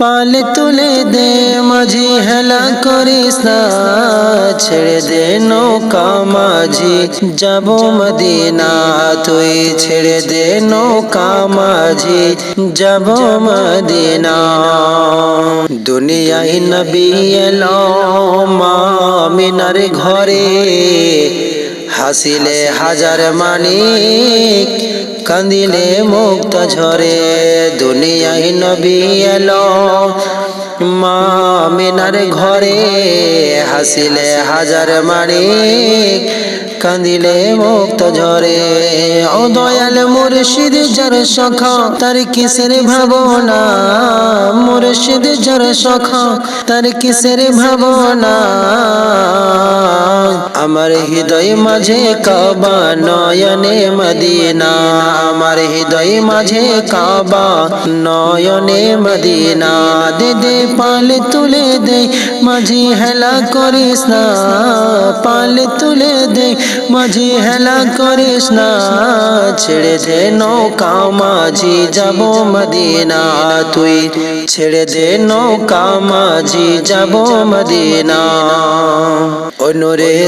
পালে তুলে দে, মাঝি হেলা করিস না। ছেড়ে দে নৌকা, মাঝি, যাব মদিনা। তুই ছেড়ে দে নৌকা, মাঝি, যাব মদিনা। দুনিয়ায় নবী এলো মা মিনার ঘরে, হাসিলে হাজার মানিক। কান্দিলে মুক্ত ঝরে, দুনিয়ায় নবী এলো। মা মিনার ঘরে হাসিলে হাজার মানিক, কান্দিলে মুক্ত ঝরে। ও দয়াল মুর্শিদ যার সখা, তার কিসের ভাবনা? মুর্শিদ যার সখা, তার কিসের ভাবনা? আমার হৃদয় মাঝে কাবা, নয়নে মদিনা। আমার হৃদয় মাঝে কাবা, নয়নে মদিনা। দে দে, পালে তুলে দে, মাঝি হেলা করিস না। পালে তুলে দে, মাঝি হেলা করিস না। ছেড়ে দে নৌকা, মাঝি যাব মদিনা। তুই ছেড়ে দে নৌকা, মাঝি যাব মদিনা। অনুরে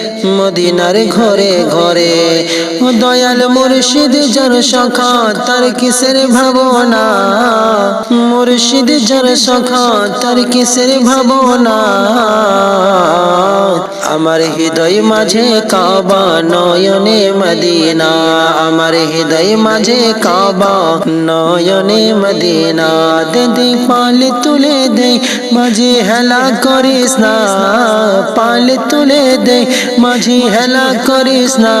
মদিনার ঘরে ঘরে। ও দয়াল মুর্শিদ যার সখা তার কিসের ভাবনা? মুর্শিদ যার সখা তার কিসের ভাবনা? আমার হৃদয় মাঝে কাবা নয়নে মদিনা। আমার হৃদয় মাঝে কাবা নয়নে মদিনা। দে দে, পালে তুলে দে, মাঝে হেলা করিস না। পালে তুলে দে, মাঝি হেলা করিস না।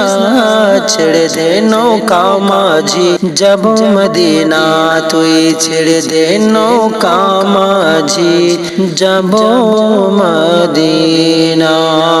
ছেড়ে দে নৌকা মাঝি, যাব মদিনা। তুই ছেড়ে দে নৌকা মাঝি, যাব মদিনা।